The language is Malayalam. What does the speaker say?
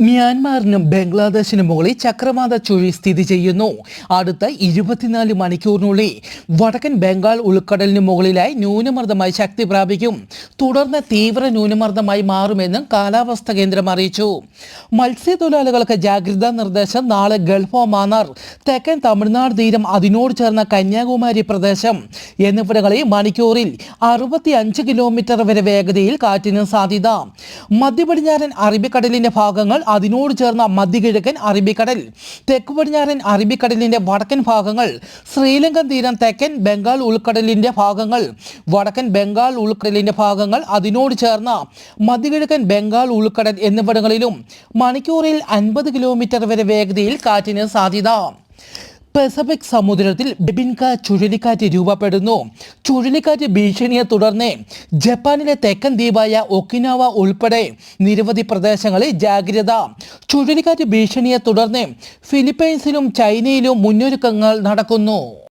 മ്യാൻമാറിനും ബംഗ്ലാദേശിനും മുകളിൽ ചക്രവാത ചുഴി സ്ഥിതി ചെയ്യുന്നു. അടുത്ത ഇരുപത്തിനാല് മണിക്കൂറിനുള്ളിൽ വടക്കൻ ബംഗാൾ ഉൾക്കടലിന് മുകളിലായി ന്യൂനമർദ്ദമായി ശക്തി പ്രാപിക്കും. തുടർന്ന് തീവ്ര ന്യൂനമർദ്ദമായി മാറുമെന്നും കാലാവസ്ഥാ കേന്ദ്രം അറിയിച്ചു. മത്സ്യത്തൊഴിലാളികൾക്ക് ജാഗ്രതാ നിർദ്ദേശം നാളെ ഗൾഫ് ഓഫ് മാന്നാർ തെക്കൻ തമിഴ്നാട് തീരം അതിനോട് ചേർന്ന കന്യാകുമാരി പ്രദേശം എന്നിവിടങ്ങളിൽ മണിക്കൂറിൽ അറുപത്തി അഞ്ച് കിലോമീറ്റർ വരെ വേഗതയിൽ കാറ്റിന് സാധ്യത. മധ്യപടിഞ്ഞാറൻ അറബിക്കടലിന്റെ ഭാഗങ്ങൾ അതിനോട് ചേർന്ന മധ്യകിഴക്കൻ അറബിക്കടൽ. തെക്ക് പടിഞ്ഞാറൻ അറബിക്കടലിന്റെ വടക്കൻ ഭാഗങ്ങൾ ശ്രീലങ്കൻ തീരം തെക്കൻ ബംഗാൾ ഉൾക്കടലിന്റെ ഭാഗങ്ങൾ. വടക്കൻ ബംഗാൾ ഉൾക്കടലിന്റെ ഭാഗങ്ങൾ അതിനോട് ചേർന്ന മധ്യകിഴക്കൻ ബംഗാൾ ഉൾക്കടൽ എന്നിവിടങ്ങളിലും മണിക്കൂറിൽ അൻപത് കിലോമീറ്റർ വരെ വേഗതയിൽ കാറ്റിന് സാധ്യത. പസഫിക് സമുദ്രത്തിൽ ബെബിൻക ചുഴലിക്കാറ്റ് രൂപപ്പെടുന്നു. ചുഴലിക്കാറ്റ് ഭീഷണിയെ തുടർന്ന് ജപ്പാനിലെ തെക്കൻ ദ്വീപായ ഒക്കിനാവ ഉൾപ്പെടെ നിരവധി പ്രദേശങ്ങളിൽ ജാഗ്രത. ചുഴലിക്കാറ്റ് ഭീഷണിയെ തുടർന്ന് ഫിലിപ്പൈൻസിലും ചൈനയിലും മുന്നൊരുക്കങ്ങൾ നടക്കുന്നു.